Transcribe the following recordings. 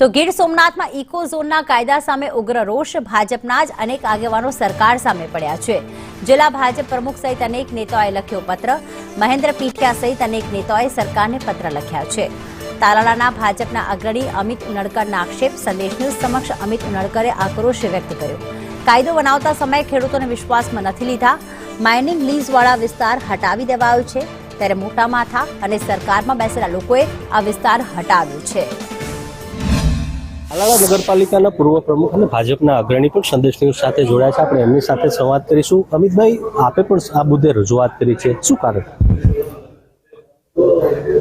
તો ગીર સોમનાથમાં ઇકો ઝોનના કાયદા સામે ઉગ્ર રોષ, ભાજપના જ અનેક આગેવાનો સરકાર સામે પડ્યા છે. જિલ્લા ભાજપ પ્રમુખ સહિત અનેક નેતાઓએ લખ્યો પત્ર. મહેન્દ્ર પીઠિયા સહિત અનેક નેતાઓએ સરકારને પત્ર લખ્યા છે. તાલાલાના ભાજપના અગ્રણી અમિત ઉનડકરના આક્ષેપ, સંદેશ ન્યૂઝ સમક્ષ અમિત ઉનડકરે આક્રોશ વ્યક્ત કર્યો. કાયદો બનાવતા સમયે ખેડૂતોને વિશ્વાસમાં નથી લીધા. માઇનિંગ લીઝવાળા વિસ્તાર હટાવી દેવાયો છે. ત્યારે મોટા માથા અને સરકારમાં બેસેલા લોકોએ આ વિસ્તાર હટાવ્યો છે. તાલાળા નગરપાલિકાના પૂર્વ પ્રમુખ અને ભાજપના અગ્રણી પણ સંદેશ ન્યૂઝ સાથે જોડાયા છે. આપણે એમની સાથે સંવાદ કરીશું. અમિતભાઈ, આપે પણ આ મુદ્દે રજૂઆત કરી છે. શું કારણ?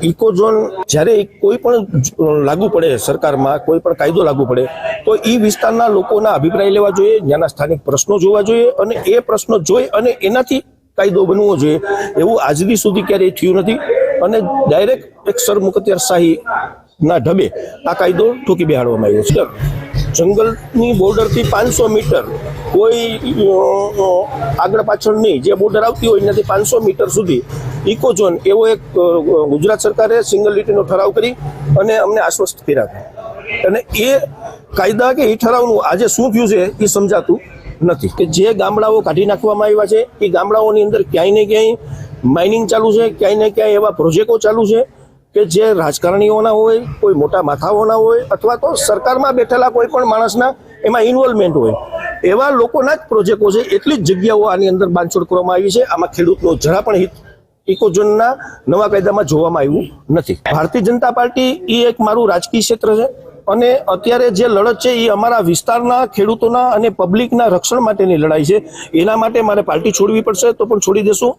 ઇકો ઝોન જ્યારે કોઈ પણ લાગુ પડે સરકારમાં, કોઈ પણ કાયદો લાગુ પડે, તો એ વિસ્તારના લોકોના અભિપ્રાય લેવા જોઈએ, ત્યાંના સ્થાનિક પ્રશ્નો જોવા જોઈએ અને એ પ્રશ્નો જોઈ અને એનાથી કાયદો બનવો જોઈએ. એવું આજદી સુધી ક્યારેય થયું નથી. અને ડાયરેક્ટ એક સરમુખત્યારશાહી ના, ઢબે. આ કાયદો ઠોકી બેહાડવામાં આવ્યો છે. જંગલની બોર્ડરથી પાંચસો મીટર કોઈ આગળ પાછળ નહીં. જે બોર્ડર આવતી હોય એનાથી પાંચસો મીટર સુધી ઇકો ઝોન એવો એક ગુજરાત સરકારે સિંગલ લીટીનો ઠરાવ કરી અને અમને આશ્વસ્ત કર્યા અને એ કાયદા કે એ ઠરાવનું આજે શું થયું છે એ સમજાતું નથી. કે જે ગામડાઓ કાઢી નાખવામાં આવ્યા છે, એ ગામડાઓની અંદર ક્યાંય ને ક્યાંય માઇનિંગ ચાલુ છે, ક્યાંય ને ક્યાંય એવા પ્રોજેક્ટો ચાલુ છે કે જે રાજકારણીઓના હોય, કોઈ મોટા માથાઓના હોય, અથવા તો સરકારમાં બેઠેલા કોઈ પણ માણસના એમાં ઇન્વોલ્વમેન્ટ હોય. એવા લોકોના જ પ્રોજેક્ટો છે, એટલી જ જગ્યાઓ આની અંદર બાંધછોડ કરવામાં આવી છે. આમાં ખેડૂતનો જરા પણ હિત ઇકોઝોનના નવા કાયદામાં જોવામાં આવ્યું નથી. ભારતીય જનતા પાર્ટી એ એક મારું રાજકીય ક્ષેત્ર છે અને અત્યારે જે લડત છે એ અમારા વિસ્તારના ખેડૂતોના અને પબ્લિકના રક્ષણ માટેની લડાઈ છે. એના માટે મારે પાર્ટી છોડવી પડશે તો પણ છોડી દેશું.